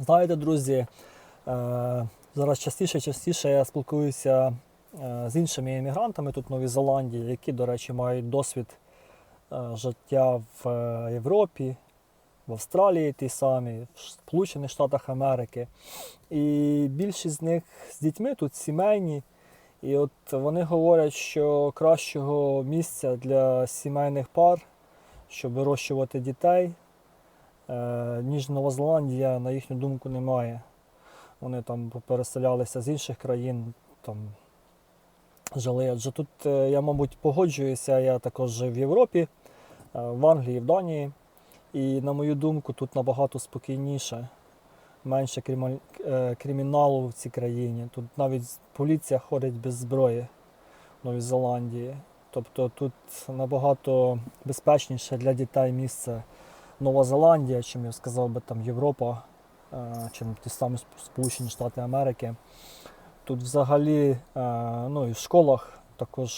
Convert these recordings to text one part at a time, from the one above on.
Знаєте, друзі, е, зараз частіше частіше я спілкуюся е, з іншими іммігрантами тут в Новій Зеландії, які, до речі, мають досвід е, життя в Європі, в Австралії ті самі, в Сполучених Штатах Америки. І більшість з них з дітьми тут сімейні. І от вони говорять, що кращого місця для сімейних пар, щоб вирощувати дітей, ніж Нова Зеландія, на їхню думку, немає. Вони там переселялися з інших країн, там жили. Адже тут е, я, мабуть, погоджуюся, я також жив в Європі, е, в Англії, в Данії. І на мою думку, тут набагато спокійніше, менше е, криміналу в цій країні. Тут навіть поліція ходить без зброї в Новій Зеландії. Тобто тут набагато безпечніше для дітей місце Нова Зеландія, чим я сказав би там Європа, е, чим ті самі Сп- Сполучені Штати Америки. Тут взагалі е, ну, і в школах також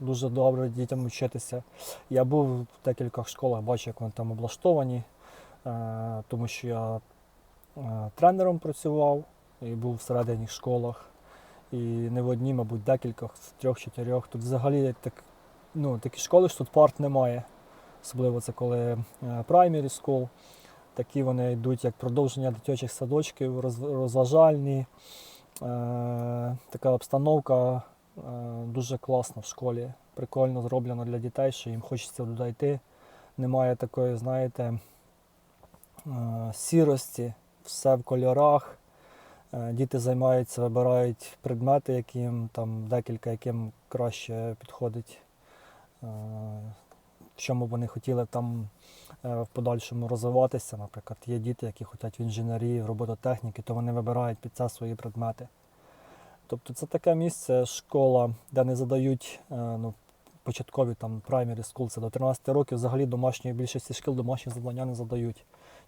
дуже добре дітям вчитися. Я був в декількох школах, бачу, як вони там облаштовані, е, тому що я тренером працював і був всередині школах. І не в одній, мабуть, декількох, в трьох-чотирьох. Тут взагалі так, ну, такі школи, що тут парт немає. Особливо це коли е, primary school. Такі вони йдуть як продовження дитячих садочків, розважальні. Е, така обстановка е, дуже класна в школі. Прикольно зроблено для дітей, що їм хочеться туди йти. Немає такої, знаєте, сірості, все в кольорах. Діти займаються, вибирають предмети, яким там декілька, яким краще підходить, в чому вони хотіли там е, в подальшому розвиватися. Наприклад, є діти, які хочуть в інженерії, в робототехніки, то вони вибирають під це свої предмети. Тобто це таке місце, школа, де не задають е, ну, початкові там primary school, це до 13 років, взагалі домашньої більшості шкіл домашні завдання не задають.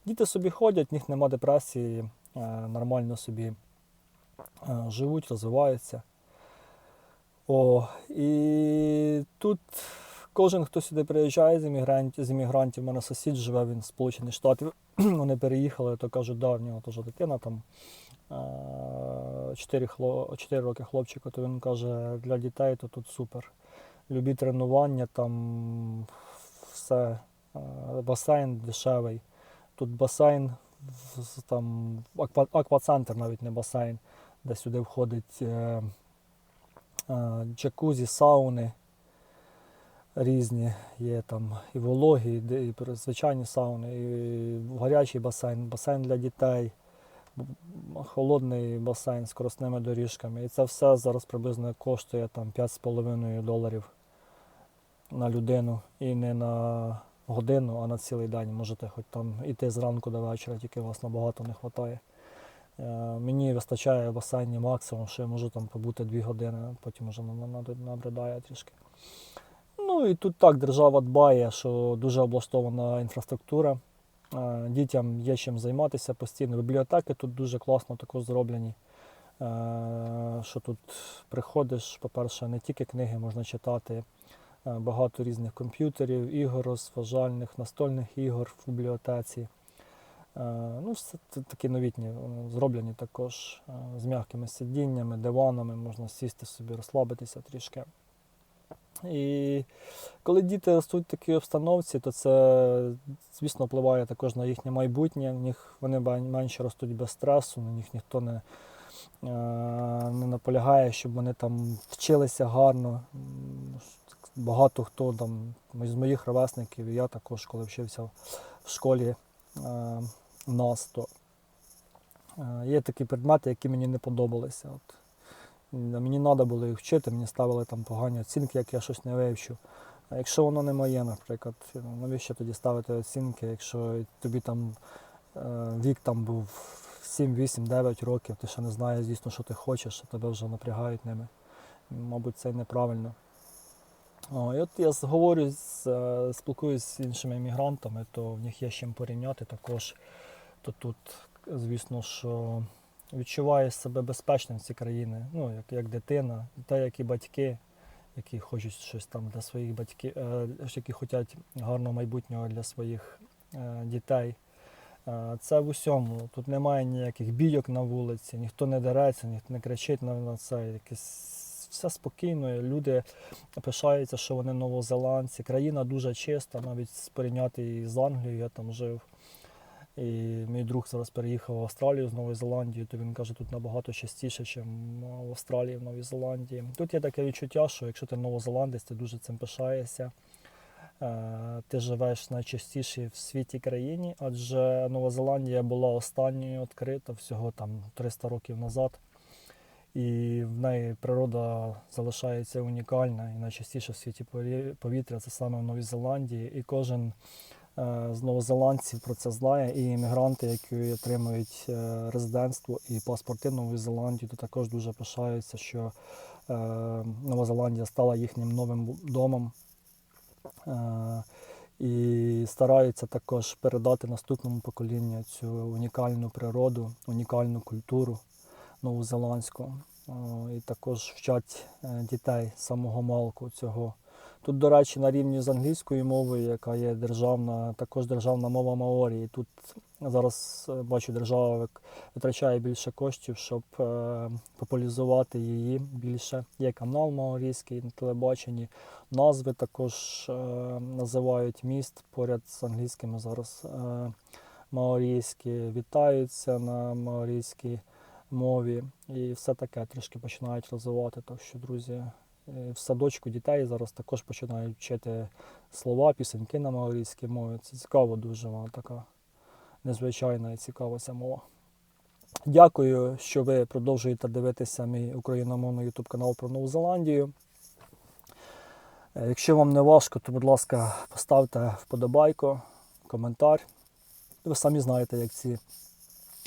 Діти собі ходять, в них нема депресії, е, нормально собі живуть, розвиваються. О, і тут кожен, хто сюди приїжджає з іммігрантів, з іммігрантів, у мене сусід живе, він Сполучених Штатів. Вони переїхали, то кажуть, да, в нього теж дитина там 4, хло, 4 роки хлопчика, то він каже, для дітей то тут супер. Любі тренування, там все, басейн дешевий. Тут басейн, там аква, аквацентр навіть не басейн, де сюди входить е, е, джакузі, сауни різні. Є там і вологі, і, звичайні сауни, і гарячий басейн, басейн для дітей, холодний басейн з скоростними доріжками. І це все зараз приблизно коштує там 5,5 доларів на людину. І не на годину, а на цілий день. Можете хоч там іти зранку до вечора, тільки вас набагато не вистачає. Е, Мені вистачає басейні максимум, що я можу там побути 2 години, потім вже на- на- набридає трішки. Ну і тут так держава дбає, що дуже облаштована інфраструктура. Е, Дітям є чим займатися постійно. Бібліотеки тут дуже класно також зроблені. Е, Що тут приходиш, по-перше, не тільки книги можна читати, е, багато різних комп'ютерів, ігор, розважальних, настольних ігор в бібліотеці. Ну, все такі новітні, зроблені також з м'якими сидіннями, диванами, можна сісти собі, розслабитися трішки. І коли діти ростуть в такій обстановці, то це, звісно, впливає також на їхнє майбутнє. В них вони менше ростуть без стресу, на них ніхто не, е, не наполягає, щоб вони там вчилися гарно. Багато хто там з моїх ровесників, я також, коли вчився в школі е, в нас, то е, є такі предмети, які мені не подобалися. От. Мені треба було їх вчити, мені ставили там погані оцінки, як я щось не вивчу. А якщо воно не моє, наприклад, ну, навіщо тоді ставити оцінки, якщо тобі там е, вік там був 7, 8, 9 років, ти ще не знаєш, звісно, що ти хочеш, тебе вже напрягають ними. Мабуть, це неправильно. О, і от я говорю, е, спілкуюсь з іншими іммігрантами, то в них є з чим порівняти також. То тут, звісно, що відчуваєш себе безпечним в цій країні, ну, як, як дитина, та як і батьки, які хочуть щось там для своїх батьків, е, які хочуть гарного майбутнього для своїх е, дітей. Е, Це в усьому. Тут немає ніяких бійок на вулиці, ніхто не дереться, ніхто не кричить на, це. Якесь все спокійно. Люди пишаються, що вони новозеландці. Країна дуже чиста, навіть порівняти її з Англією, я там жив. І мій друг зараз переїхав в Австралію з Нової Зеландії, то він каже, тут набагато частіше, ніж в Австралії, в Новій Зеландії. Тут є таке відчуття, що якщо ти новозеландець, ти дуже цим пишаєшся. Е, Ти живеш в найчастішій в світі країні, адже Нова Зеландія була останньою відкрита всього там 300 років назад. І в неї природа залишається унікальна. І найчастіше в світі повітря це саме в Новій Зеландії. І кожен з новозеландців про це знає. І іммігранти, які отримують е, резидентство і паспорти Нової Зеландії, то також дуже пишаються, що е, Нова Зеландія стала їхнім новим домом. Е, І стараються також передати наступному поколінню цю унікальну природу, унікальну культуру новозеландську. Е, І також вчать е, дітей самого малку цього. Тут, до речі, на рівні з англійською мовою, яка є державна, також державна мова Маорі. І тут зараз е, бачу, держава витрачає більше коштів, щоб е, популяризувати її більше. Є канал маорійський на телебаченні. Назви також е, називають міст поряд з англійськими зараз маорійські, вітаються на маорійській мові і все таке трішки починають розвивати. Так що, друзі, в садочку дітей зараз також починають вчити слова, пісеньки на маорійській мові. Це цікаво дуже, вона така незвичайна і цікава ця мова. Дякую, що ви продовжуєте дивитися мій україномовний YouTube канал про Нову Зеландію. Е, Якщо вам не важко, то, будь ласка, поставте вподобайку, коментар. Ви самі знаєте, як ці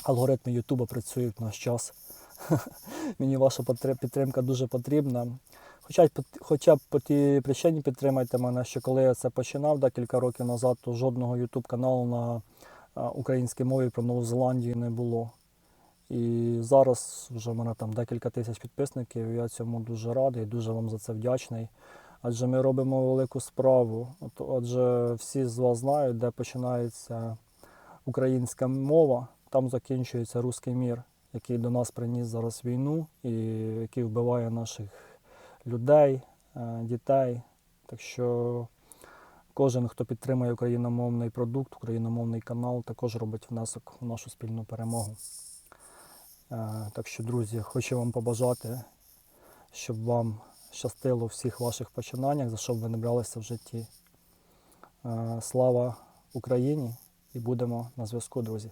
алгоритми Ютуба працюють в наш час. Мені ваша підтримка дуже потрібна. Хоча, хоча б по тій причині підтримайте мене, що коли я це починав декілька років назад, то жодного YouTube каналу на українській мові про Нову Зеландію не було. І зараз вже в мене там декілька тисяч підписників, я цьому дуже радий, дуже вам за це вдячний. Адже ми робимо велику справу. От, адже всі з вас знають, де починається українська мова, там закінчується руський мір, який до нас приніс зараз війну і який вбиває наших людей, е, дітей. Так що кожен, хто підтримує україномовний продукт, україномовний канал, також робить внесок в нашу спільну перемогу. Е, Так що, друзі, хочу вам побажати, щоб вам щастило всіх ваших починаннях, за що б ви не бралися в житті. Е, Слава Україні і будемо на зв'язку, друзі.